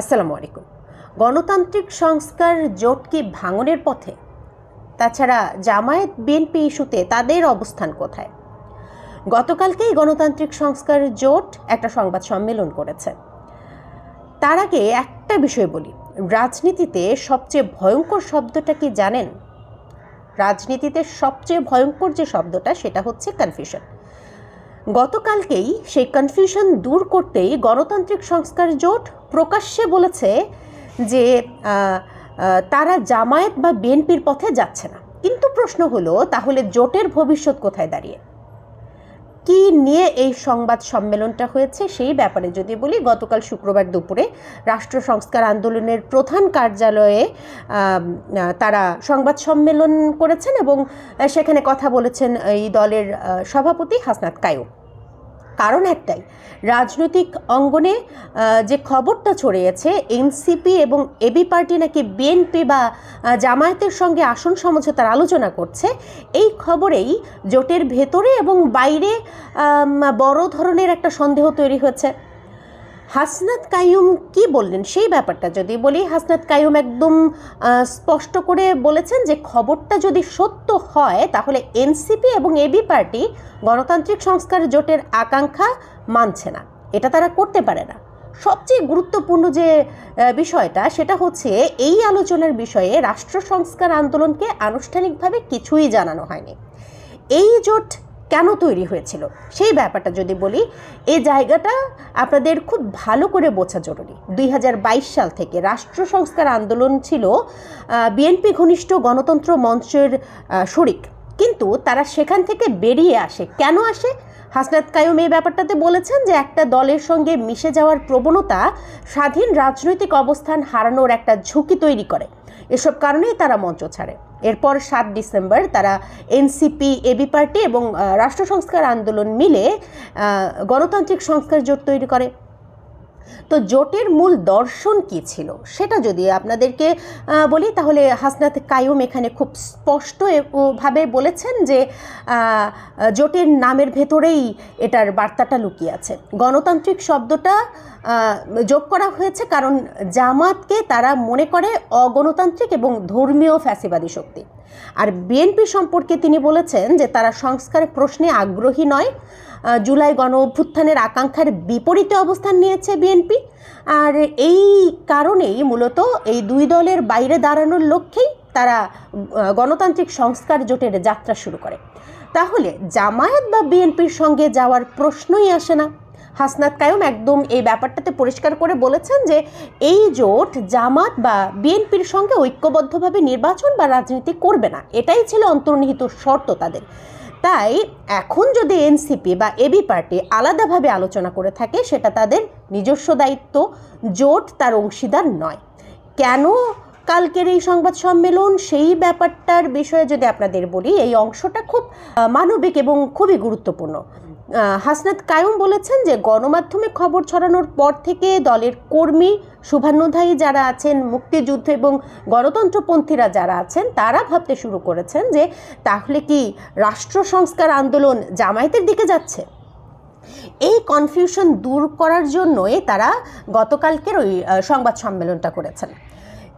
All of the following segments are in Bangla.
আসসালামু আলাইকুম। গণতান্ত্রিক সংস্কার জোট কি ভাঙনের পথে? তাছাড়া জামায়াত, বিএনপি ইস্যুতে তাদের অবস্থান কোথায়? গতকালকেই গণতান্ত্রিক সংস্কার জোট একটা সংবাদ সম্মেলন করেছে। তার আগে একটা বিষয় বলি, রাজনীতিতে সবচেয়ে ভয়ঙ্কর শব্দটা কি জানেন? রাজনীতিতে সবচেয়ে ভয়ঙ্কর যে শব্দটা সেটা হচ্ছে কনফিউশন গতকালকেই সেই কনফিউশন দূর করতেই গণতান্ত্রিক সংস্কার জোট প্রকাশ্যে বলেছে যে তারা জামায়াত বা বিএনপির পথে যাচ্ছে না। কিন্তু প্রশ্ন হলো, তাহলে জোটের ভবিষ্যৎ কোথায় দাঁড়িয়ে? কি নিয়ে এই সংবাদ সম্মেলনটা হয়েছে সেই ব্যাপারে যদি বলি, গতকাল শুক্রবার দুপুরে রাষ্ট্র সংস্কার আন্দোলনের প্রধান কার্যালয়ে তারা সংবাদ সম্মেলন করেছেন এবং সেখানে কথা বলেছেন এই দলের সভাপতি হাসনাত কায়ুম। কারণ একটাই, রাজনৈতিক অঙ্গনে যে খবরটা ছড়িয়েছে, এনসিপি এবং এবি পার্টি নাকি বিএনপি বা জামায়াতের সঙ্গে আসন সমঝোতার আলোচনা করছে, এই খবরেই জোটের ভেতরে এবং বাইরে বড় ধরনের একটা সন্দেহ তৈরি হয়েছে। হাসনাত কাইয়ুম কি বললেন? সেই ব্যাপারটা যদি বলি, হাসনাত কাইয়ুম একদম স্পষ্ট করে বলেছেন যে খবরটা যদি সত্য হয়, তাহলে এনসিপি এবং এবি পার্টি গণতান্ত্রিক সংস্কার জোটের আকাঙ্ক্ষা মানছে না। এটা তারা করতে পারে না। সবচেয়ে গুরুত্বপূর্ণ যে বিষয়টা, সেটা হচ্ছে এই আলোচনার বিষয়ে রাষ্ট্র সংস্কার আন্দোলনকে আনুষ্ঠানিকভাবে কিছুই জানানো হয়নি। এই জোট কেন তৈরি হয়েছিল? সেই ব্যাপারটা যদি বলি এই জায়গাটা আপনাদের খুব ভালো করে বোঝা জরুরি। দুই হাজার বাইশ সাল থেকে রাষ্ট্র সংস্কার আন্দোলন ছিল বিএনপি ঘনিষ্ঠ গণতন্ত্র মঞ্চের শরিক। কিন্তু তারা সেখান থেকে বেরিয়ে আসে। কেন আসে? হাসনাত কায়ুম এই ব্যাপারটাতে বলেছেন যে একটা দলের সঙ্গে মিশে যাওয়ার প্রবণতা স্বাধীন রাজনৈতিক অবস্থান হারানোর একটা ঝুঁকি তৈরি করে। এসব কারণেই তারা মঞ্চ ছাড়ে। এরপর সাত ডিসেম্বর তারা এনসিপি এবি পার্টি এবং রাষ্ট্র সংস্কার আন্দোলন মিলে গণতান্ত্রিক সংস্কার জোট তৈরি করে। তো জোটের মূল দর্শন কি ছিল? সেটা যদি আপনাদেরকে বলি, তাহলে হাসনাত কায়ুম এখানে খুব স্পষ্ট ভাবে বলেছেন যে জোটের নামের ভেতরেই এটার বার্তাটা লুকিয়ে আছে। গণতান্ত্রিক শব্দটা যোগ করা হয়েছে কারণ জামাতকে তারা মনে করে অগণতান্ত্রিক এবং ধর্মীয় ফ্যাসিবাদী শক্তি। আর বিএনপি সম্পর্কে তিনি বলেছেন যে তারা সংস্কার প্রশ্নে আগ্রহী নয়। জুলাই গণ অভ্যুত্থানের আকাঙ্ক্ষার বিপরীতে অবস্থান নিয়েছে বিএনপি আর এই কারণেই মূলত এই দুই দলের বাইরে দাঁড়ানোর লক্ষ্যেই তারা গণতান্ত্রিক সংস্কার জোটের যাত্রা শুরু করে। তাহলে জামায়াত বা বিএনপির সঙ্গে যাওয়ার প্রশ্নই আসে না। হাসনাত কায়ুম একদম এই ব্যাপারটাতে পরিষ্কার করে বলেছেন যে এই জোট জামাত বা বিএনপির সঙ্গে ঐক্যবদ্ধভাবে নির্বাচন বা রাজনীতি করবে না। এটাই ছিল অন্তর্নিহিত শর্ত তাদের। তাই এখন যদি এনসিপি বা এবি পার্টি আলাদাভাবে আলোচনা করে থাকে, সেটা তাদের নিজস্ব দায়িত্ব, জোট তার অংশীদার নয়। কেন কালকের এই সংবাদ সম্মেলন? সেই ব্যাপারটার বিষয়ে যদি আপনাদের বলি, এই অংশটা খুব মানবিক এবং খুবই গুরুত্বপূর্ণ। হাসনাত কায়ুম বলেছেন যে গণমাধ্যমে খবর ছড়ানোর পর থেকে দলের কর্মী শুভান্নধায়ী যারা আছেন, মুক্তিযুদ্ধ এবং গণতন্ত্রপন্থীরা যারা আছেন, তারা ভাবতে শুরু করেছেন যে তাহলে কি রাষ্ট্র সংস্কার আন্দোলন জামায়াতের দিকে যাচ্ছে? এই কনফিউশন দূর করার জন্যই তারা গতকালকের ওই সংবাদ সম্মেলনটা করেছেন।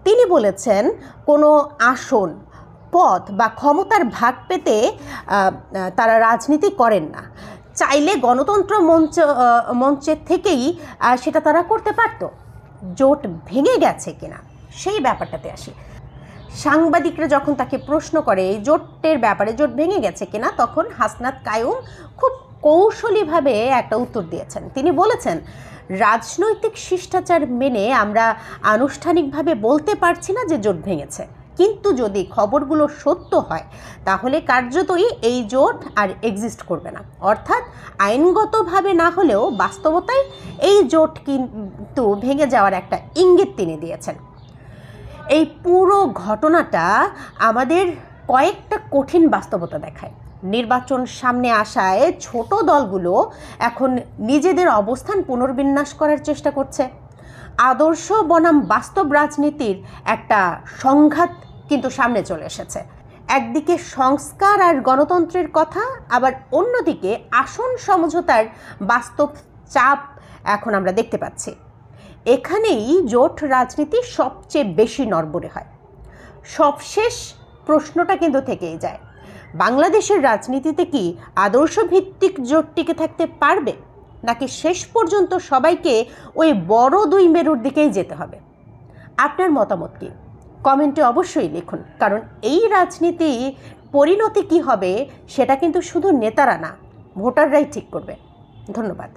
তিনি বলেছেন, কোনো আসন পদ বা ক্ষমতার ভাগ পেতে তারা রাজনীতি করেন না। চাইলে গণতন্ত্র মঞ্চ মঞ্চের থেকেই সেটা তারা করতে পারত। জোট ভেঙে গেছে কিনা, সেই ব্যাপারটাতে আসি। সাংবাদিকরা যখন তাকে প্রশ্ন করে, এই জোটের ব্যাপারে জোট ভেঙে গেছে কিনা? তখন হাসনাত কায়ুম খুব কৌশলীভাবে একটা উত্তর দিয়েছেন। তিনি বলেছেন, রাজনৈতিক শিষ্টাচার মেনে আমরা আনুষ্ঠানিকভাবে বলতে পারছি না যে জোট ভেঙেছে। কিন্তু যদি খবরগুলো সত্য হয়, তাহলে কার্যতই এই জোট আর এক্সিস্ট করবে না। অর্থাৎ আইনগতভাবে না হলেও বাস্তবতায় এই জোট কিন্তু ভেঙে যাওয়ার একটা ইঙ্গিত তিনি দিয়েছেন। এই পুরো ঘটনাটা আমাদের কয়েকটা কঠিন বাস্তবতা দেখায়। নির্বাচন সামনে আসায় ছোট দলগুলো এখন নিজেদের অবস্থান পুনর্বিন্যাস করার চেষ্টা করছে। আদর্শ বনাম বাস্তব রাজনীতির একটা সংঘাত কিন্তু সামনে চলে এসেছে। একদিকে সংস্কার আর গণতন্ত্রের কথা, আবার অন্যদিকে আসন সমঝোতার বাস্তব চাপ এখন আমরা দেখতে পাচ্ছি। এখানেই জোট রাজনীতি সবচেয়ে বেশি নরবরে হয়। সবশেষ প্রশ্নটা কিন্তু থেকেই যায়, বাংলাদেশের রাজনীতিতে কি আদর্শ ভিত্তিক জোট টিকে থাকতে পারবে? নাকি শেষ পর্যন্ত সবাইকে ওই বড় দুই মেরুর দিকেই যেতে হবে? আপনার মতামত কি? কমেন্টে অবশ্যই লিখুন, কারণ এই রাজনীতি পরিণতি কি হবে সেটা কিন্তু শুধু নেতারা না, ভোটাররাই ঠিক করবে। ধন্যবাদ।